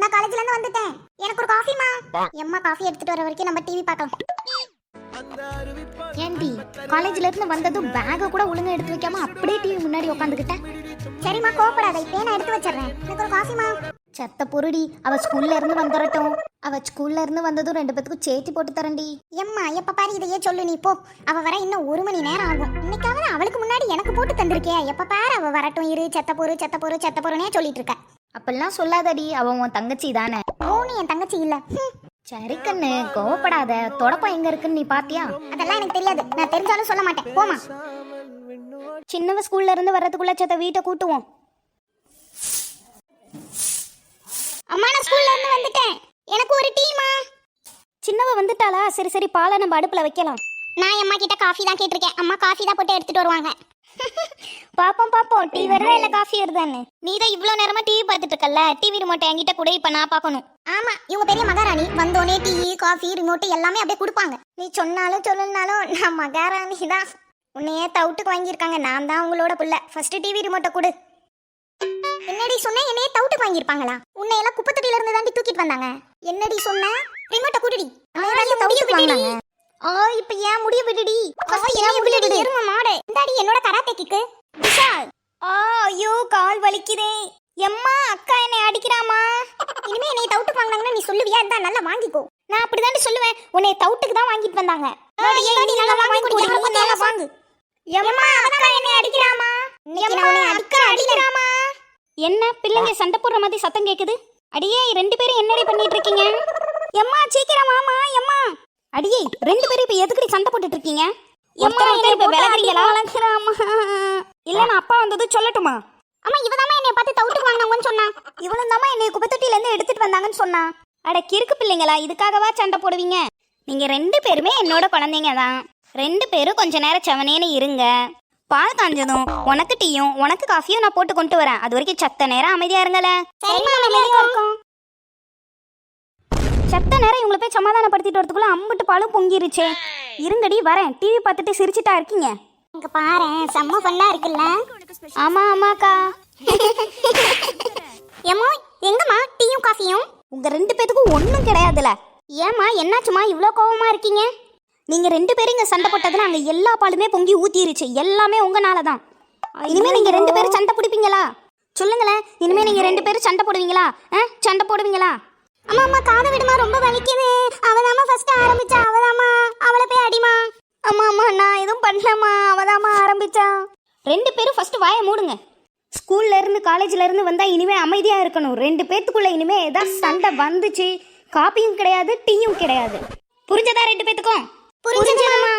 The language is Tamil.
நான் காலேஜ்ல இருந்து வந்துட்டேன். எனக்கு ஒரு காஃபிமா எம்மா காஃபி எடுத்துட்டு வர வரைக்கும் நம்ம டிவி பார்க்கலாம். ஏன்டி காலேஜ்ல இருந்து வந்ததும் பேக கூட ஒழுங்கா எடுத்து வைக்காம அப்படியே டிவி முன்னாடி உட்காந்துக்கிட்டேன் சரிம்மா கோவப்படாத. இப்பே நான் எடுத்து வச்சிடுறேன்? எனக்கு ஒரு காஃபிமா செத்த பொருடி அவ ஸ்கூல்ல இருந்து வந்துடட்டும் அவ ஸ்கூல்ல இருந்து வந்ததும் ரெண்டு பேத்துக்கும் சேத்தி போட்டு தரேன்டி. எம்மா எப்ப பாரு இதையே சொல்லு நீ போ. அவ வர இன்னும் ஒரு மணி நேரம் ஆகும். இன்னைக்காவது அவளுக்கு முன்னாடி எனக்கு போட்டு தந்திருக்கே எப்ப பாரு அவ வரட்டும் இரு செத்த பொறு செத்த பொறு செத்த பொறுனே சொல்லிட்டு இருக்க. அப்படிலாம் சொல்லாதடி அவ உன் தங்கச்சி தானே. ஓனி என் தங்கச்சி இல்ல. சரி கண்ணு கோவப்படாத. தொடப்பம் எங்க இருக்குன்னு நீ பாத்தியா? அதெல்லாம் எனக்கு தெரியாது. நான் தெரிஞ்சாலும் சொல்ல மாட்டேன். போமா சின்னவ ஸ்கூல்ல இருந்து வர்றதுக்குள்ள செத்த வீட்டை கூட்டுவோம். அம்மா நான் ஸ்கூல்ல இருந்து வந்துட்டேன். எனக்கு ஒரு டீமா சின்னவ வந்துட்டாளா? சரி சரி பாலை நம்ம அடுப்புல வைக்கலாம். நான் அம்மா கிட்ட காஃபி தான் கேட்டிருக்கேன். அம்மா காஃபி தான் போட்டு எடுத்துட்டு வருவாங்க. பாப்போம் பாப்போம். டீ வருதா இல்ல காஃபி வருதான்னு நீ தான். இவ்வளவு நேரமா டிவி பார்த்துட்டு இருக்கல்ல டிவி ரிமோட்டை என்கிட்ட கூட இப்ப நான் பார்க்கணும். ஆமா இவங்க பெரிய மகாராணி. வந்தோனே டீ காஃபி ரிமோட் எல்லாமே அப்படியே கொடுப்பாங்க. நீ சொன்னாலும் சொல்லலனாலும் நான் மகாராணி தான் உன்னையே தவுட்டுக்கு வாங்கியிருக்காங்க. நான் தான் உங்களோட புள்ள. ஃபர்ஸ்ட் டிவி ரிமோட்டை கொடு. என்னடி சொன்ன? என்னையே தவுட்டுக்கு வாங்கியிருப்பாங்களா? உன்னை எல்லாம் குப்பை தொட்டில இருந்து தாண்டி தூக்கிட்டு வந்தாங்க. என்னடி சொன்ன? ரிமோட்டை குடுடி. ஆ இப்ப ஏன் முடிய விடுடி. எரும மாடு. இந்தாடி என்னோட கராத்தே கிக்கு. ஆ ஐயோ கால் வலிக்குதே. எம்மா அக்கா என்னை அடிக்கிறாமா இனிமே என்னை தவுட்டுக்கு வாங்கினாங்கன்னா நீ சொல்லுவியா? இந்தா நல்லா வாங்கிக்கோ. நான் அப்படிதாண்டி சொல்லுவேன். உன்னை தவுட்டுக்கு தான் வாங்கிட்டு வந்தாங்க. வாங்கி. எம்மா அக்கா என்னை அடிக்கிறாமா உன்னை அடிக்க அடிக்கிறாமா என்ன? பிள்ளைங்க சண்டை போடுற மாதிரி சத்தம் கேக்குது. அடியே ரெண்டு பேரும் என்னடி பண்ணிட்டு இருக்கீங்க எம்மா சீக்கிரம் வாமா எம்மா அடியே ரெண்டு பேரும் இப்ப எதுக்குடி சண்டை போட்டுட்டு இருக்கீங்க இல்ல நான் அப்பா வந்தது சொல்லட்டுமா? அம்மா இவதாம்மா என்னை பார்த்து தவுட்டுக்கு வாங்கினாங்கன்னு சொன்னா. இவ்வளவு தாமா என்னை குப்பத்தொட்டில இருந்து எடுத்துட்டு வந்தாங்கன்னு சொன்னா. அட கிறுக்கு பிள்ளைங்களா இதுக்காகவா சண்டை போடுவீங்க? நீங்க ரெண்டு பேருமே என்னோட குழந்தைங்க தான். ரெண்டு பேரும் கொஞ்ச நேரம் செவனேன்னு இருங்க. பால் காஞ்சதும் உனக்கு டீயும் உனக்கு காஃபியும் நான் போட்டு கொண்டு வரேன். அது வரைக்கும் சத்த நேரம் அமைதியா இருங்கள சரிம்மா, அமைதியா இருக்கோம். சத்த நேரம் இவங்களை போய் சமாதானப்படுத்திட்டு வரதுக்குள்ள அம்பிட்டு பாலும் பொங்கிருச்சே. இருங்கடி வரேன். டிவி பார்த்துட்டு சிரிச்சிட்டா இருக்கீங்க. இங்க பாரேன் செம்ம ஃபன்னா இருக்குல்ல? ஆமா ஆமாக்கா. ஏமோ எங்கம்மா டீயும் காஃபியும்? உங்க ரெண்டு பேத்துக்கும் ஒன்றும் கிடையாதுல. ஏமா என்னாச்சுமா இவ்வளோ கோவமா இருக்கீங்க? நீங்க ரெண்டு பேரும் இங்க சண்டை போட்டதுல அங்க எல்லா பாலுமே பொங்கி ஊத்திருச்சு. எல்லாமே உங்கனால தான் இனிமே நீங்க ரெண்டு பேரும் சண்டை பிடிப்பீங்களா? சொல்லுங்களேன் இனிமே நீங்க ரெண்டு பேரும் சண்டை போடுவீங்களா? சண்டை போடுவீங்களா? அம்மா அம்மா காதை விடுமா ரொம்ப வலிக்குது. அவதாம்மா ஃபர்ஸ்ட் ஆரம்பிச்சா அவதாம்மா அவளை போய் அடிமா. அம்மா அம்மா நான் எதுவும் பண்ணலம்மா அவதாம்மா ஆரம்பிச்சா. ரெண்டு பேரும் ஃபர்ஸ்ட் வாயை மூடுங்க. ஸ்கூல்ல இருந்து காலேஜ்ல இருந்து வந்தா இனிமே அமைதியா இருக்கணும். ரெண்டு பேத்துக்குள்ள இனிமே ஏதாவது சண்டை வந்துச்சு. காப்பியும் கிடையாது டீயும் கிடையாது. புரிஞ்சதா ரெண்டு பேத்துக்கும்? புரிஞ்சுதுமா